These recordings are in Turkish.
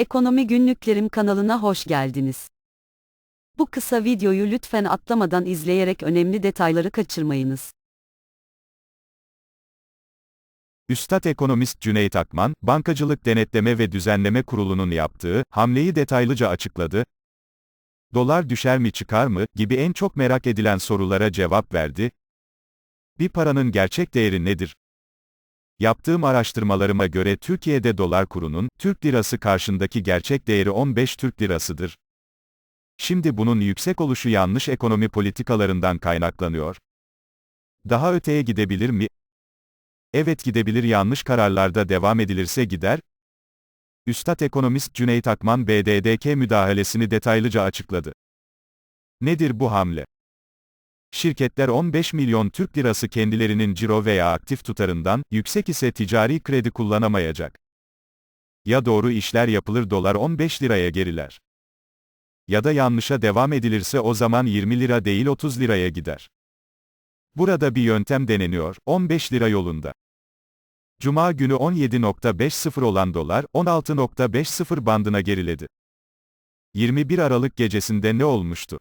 Ekonomi Günlüklerim kanalına hoş geldiniz. Bu kısa videoyu lütfen atlamadan izleyerek önemli detayları kaçırmayınız. Üstad ekonomist Cüneyt Akman, Bankacılık Denetleme ve Düzenleme Kurulu'nun yaptığı hamleyi detaylıca açıkladı. Dolar düşer mi çıkar mı gibi en çok merak edilen sorulara cevap verdi. Bir paranın gerçek değeri nedir? Yaptığım araştırmalarıma göre Türkiye'de dolar kurunun, Türk lirası karşındaki gerçek değeri 15 Türk lirasıdır. Şimdi bunun yüksek oluşu yanlış ekonomi politikalarından kaynaklanıyor. Daha öteye gidebilir mi? Evet gidebilir yanlış kararlarda devam edilirse gider. Üstad ekonomist Cüneyt Akman BDDK müdahalesini detaylıca açıkladı. Nedir bu hamle? Şirketler 15 milyon Türk lirası kendilerinin ciro veya aktif tutarından, yüksek ise ticari kredi kullanamayacak. Ya doğru işler yapılır dolar 15 liraya geriler. Ya da yanlışa devam edilirse o zaman 20 lira değil 30 liraya gider. Burada bir yöntem deneniyor, 15 lira yolunda. Cuma günü 17.50 olan dolar, 16.50 bandına geriledi. 21 Aralık gecesinde ne olmuştu?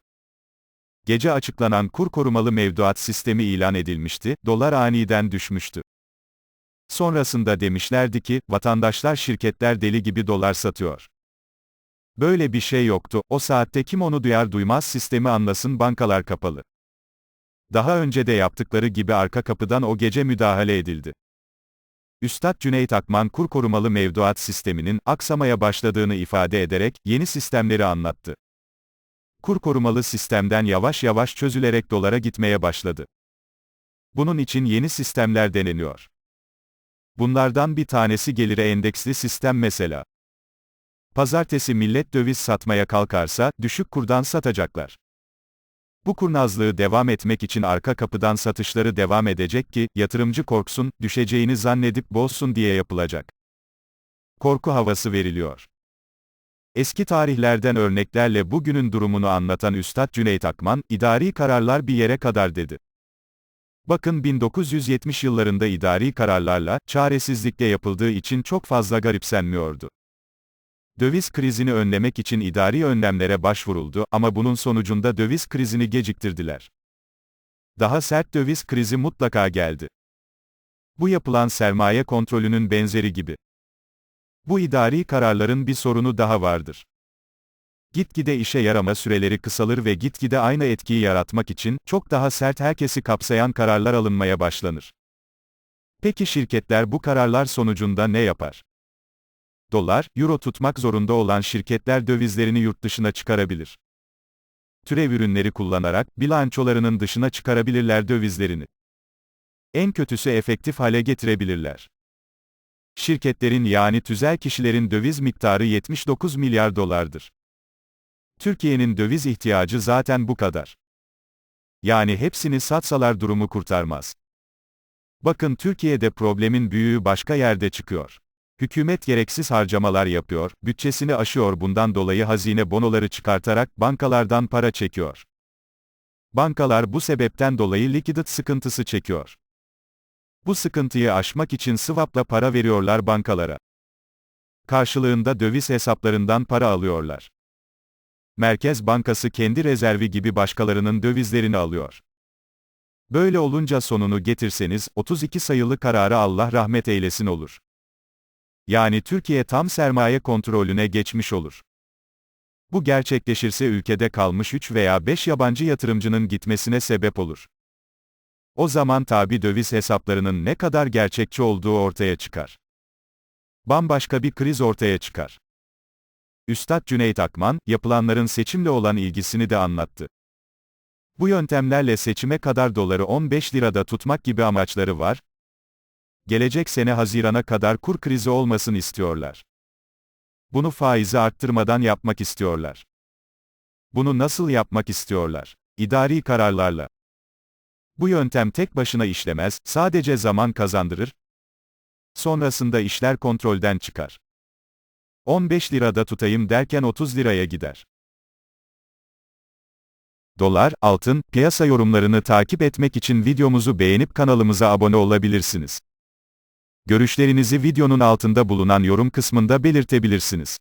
Gece açıklanan kur korumalı mevduat sistemi ilan edilmişti, dolar aniden düşmüştü. Sonrasında demişlerdi ki, vatandaşlar şirketler deli gibi dolar satıyor. Böyle bir şey yoktu, o saatte kim onu duyar duymaz sistemi anlasın bankalar kapalı. Daha önce de yaptıkları gibi arka kapıdan o gece müdahale edildi. Üstad Cüneyt Akman kur korumalı mevduat sisteminin aksamaya başladığını ifade ederek yeni sistemleri anlattı. Kur korumalı sistemden yavaş yavaş çözülerek dolara gitmeye başladı. Bunun için yeni sistemler deneniyor. Bunlardan bir tanesi gelire endeksli sistem mesela. Pazartesi millet döviz satmaya kalkarsa, düşük kurdan satacaklar. Bu kurnazlığı devam etmek için arka kapıdan satışları devam edecek ki, yatırımcı korksun, düşeceğini zannedip bozsun diye yapılacak. Korku havası veriliyor. Eski tarihlerden örneklerle bugünün durumunu anlatan Üstad Cüneyt Akman, idari kararlar bir yere kadar dedi. Bakın 1970 yıllarında idari kararlarla, çaresizlikle yapıldığı için çok fazla garipsenmiyordu. Döviz krizini önlemek için idari önlemlere başvuruldu ama bunun sonucunda döviz krizini geciktirdiler. Daha sert döviz krizi mutlaka geldi. Bu yapılan sermaye kontrolünün benzeri gibi. Bu idari kararların bir sorunu daha vardır. Gitgide işe yarama süreleri kısalır ve gitgide aynı etkiyi yaratmak için çok daha sert herkesi kapsayan kararlar alınmaya başlanır. Peki şirketler bu kararlar sonucunda ne yapar? Dolar, euro tutmak zorunda olan şirketler dövizlerini yurt dışına çıkarabilir. Türev ürünleri kullanarak bilançolarının dışına çıkarabilirler dövizlerini. En kötüsü efektif hale getirebilirler. Şirketlerin yani tüzel kişilerin döviz miktarı 79 milyar dolardır. Türkiye'nin döviz ihtiyacı zaten bu kadar. Yani hepsini satsalar durumu kurtarmaz. Bakın Türkiye'de problemin büyüğü başka yerde çıkıyor. Hükümet gereksiz harcamalar yapıyor, bütçesini aşıyor bundan dolayı hazine bonoları çıkartarak bankalardan para çekiyor. Bankalar bu sebepten dolayı likidit sıkıntısı çekiyor. Bu sıkıntıyı aşmak için swap'la para veriyorlar bankalara. Karşılığında döviz hesaplarından para alıyorlar. Merkez Bankası kendi rezervi gibi başkalarının dövizlerini alıyor. Böyle olunca sonunu getirseniz, 32 sayılı kararı Allah rahmet eylesin olur. Yani Türkiye tam sermaye kontrolüne geçmiş olur. Bu gerçekleşirse ülkede kalmış 3 veya 5 yabancı yatırımcının gitmesine sebep olur. O zaman tabi döviz hesaplarının ne kadar gerçekçi olduğu ortaya çıkar. Bambaşka bir kriz ortaya çıkar. Üstad Cüneyt Akman, yapılanların seçimle olan ilgisini de anlattı. Bu yöntemlerle seçime kadar doları 15 lirada tutmak gibi amaçları var. Gelecek sene Haziran'a kadar kur krizi olmasın istiyorlar. Bunu faizi arttırmadan yapmak istiyorlar. Bunu nasıl yapmak istiyorlar? İdari kararlarla. Bu yöntem tek başına işlemez, sadece zaman kazandırır. Sonrasında işler kontrolden çıkar. 15 lirada tutayım derken 30 liraya gider. Dolar, altın, piyasa yorumlarını takip etmek için videomuzu beğenip kanalımıza abone olabilirsiniz. Görüşlerinizi videonun altında bulunan yorum kısmında belirtebilirsiniz.